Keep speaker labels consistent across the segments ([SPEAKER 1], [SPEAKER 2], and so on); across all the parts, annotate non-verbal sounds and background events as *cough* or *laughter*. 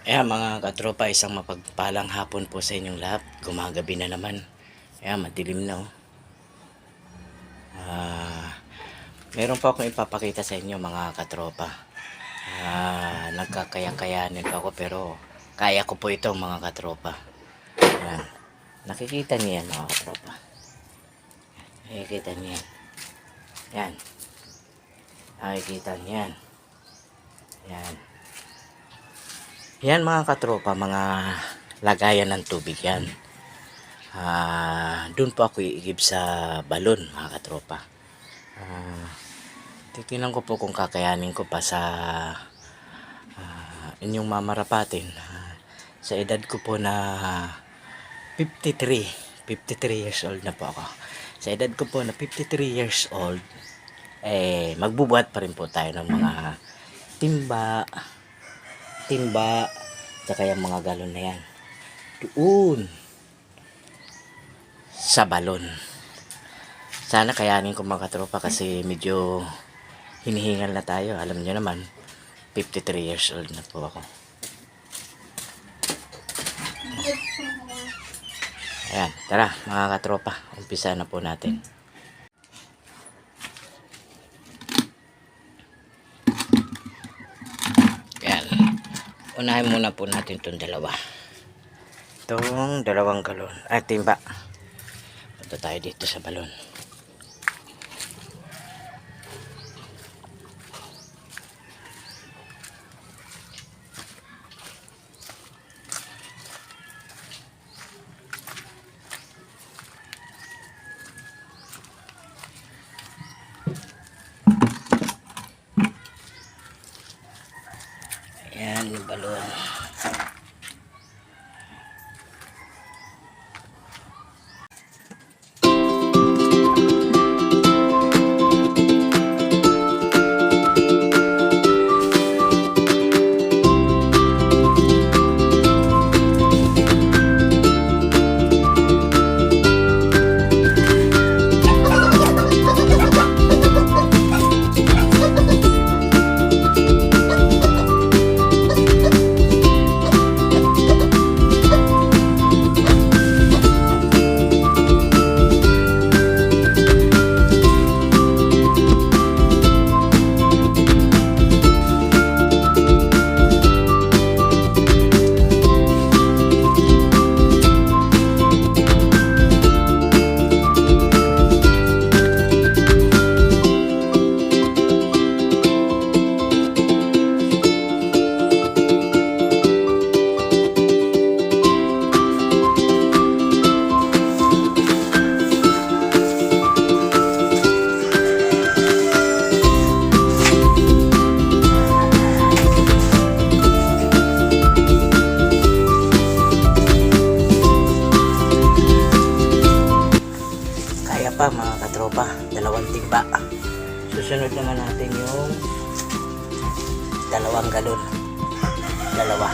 [SPEAKER 1] Ayan mga katropa, isang mapagpalang hapon po sa inyong lahat. Gumagabi na naman. Ayan, madilim na oh. Ah, meron po akong ipapakita sa inyo mga katropa. Ah, nagkakaya-kayanin pa ako pero kaya ko po ito mga katropa. Ayan. Nakikita niyo yan mga katropa. Nakikita niyo yan. Yan. Nakikita niyo yan. Yan. Yan mga katropa, mga lagayan ng tubig yan. Ah, doon po ako iigib sa balon mga katropa. Ah, titingnan ko po kung kakayanin ko pa sa ah, inyong mamarapatin. Ah, sa edad ko po na 53, 53 years old na po ako. Sa edad ko po na 53 years old, eh, magbubuhat pa rin po tayo ng mga timba, timba, tsaka yung mga galon na yan. Doon, sa balon. Sana kayanin ko mga katropa kasi medyo hinihingal na tayo. Alam nyo naman, 53 years old na po ako. Ayan, tara mga katropa, umpisa na po natin. Ayan, unahin muna po natin itong dalawa. Itong dalawang galon, ay timba. Punta tayo dito sa balon. Pa mga katropa, dalawang timba. Susunod naman natin yung dalawang galon. Dalawa.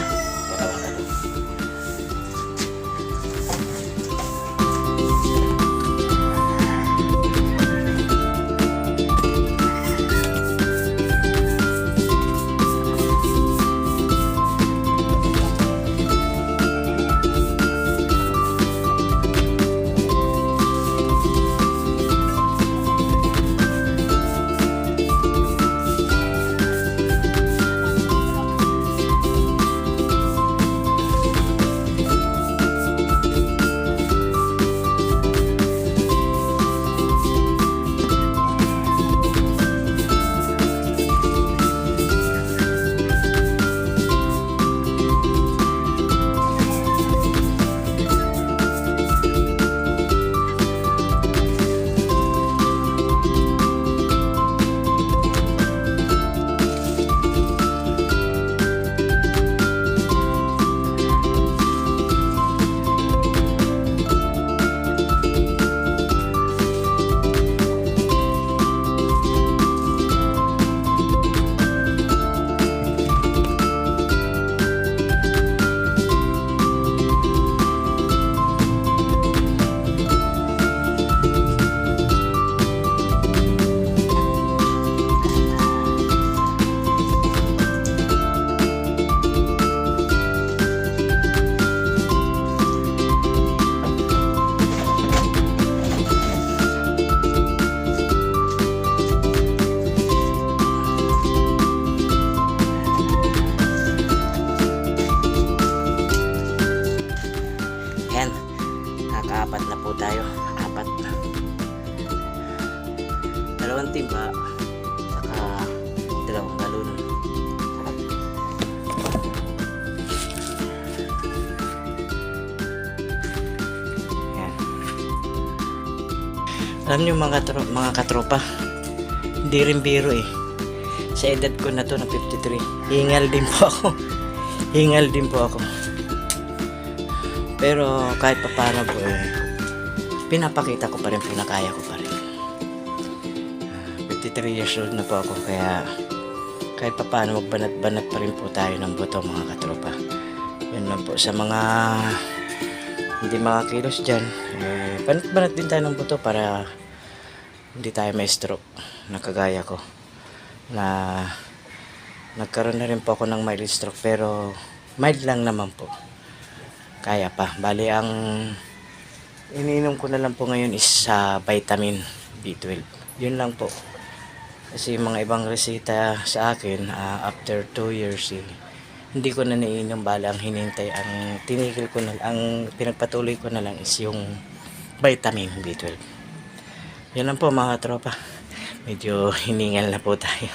[SPEAKER 1] Alam niyo mga, tro- mga katropa, hindi rin biro eh. Sa edad ko na to na 53, hingal din po ako. *laughs* hingal din po ako. Pero kahit pa paano po eh, pinapakita ko pa rin po na kaya ko pa rin. Ah, 53 years old na po ako kaya kahit pa paano magbanat-banat pa rin po tayo ng buto mga katropa. Yun lang po sa mga hindi makakilos dyan. Eh, banat-banat din tayo ng buto para hindi tayo may stroke na kagaya ko. Na nagkaroon na rin po ako ng mild stroke pero mild lang naman po. Kaya pa. Bali ang iniinom ko na lang po ngayon is sa vitamin B12 yun lang po. Kasi mga ibang resita sa akin ah, after 2 years eh, hindi ko na naiinom. Bali ang hinintay ang tinigil ko na ang pinagpatuloy ko na lang is yung vitamin B12 yan lang po mga tropa. Medyo hiningal na po tayo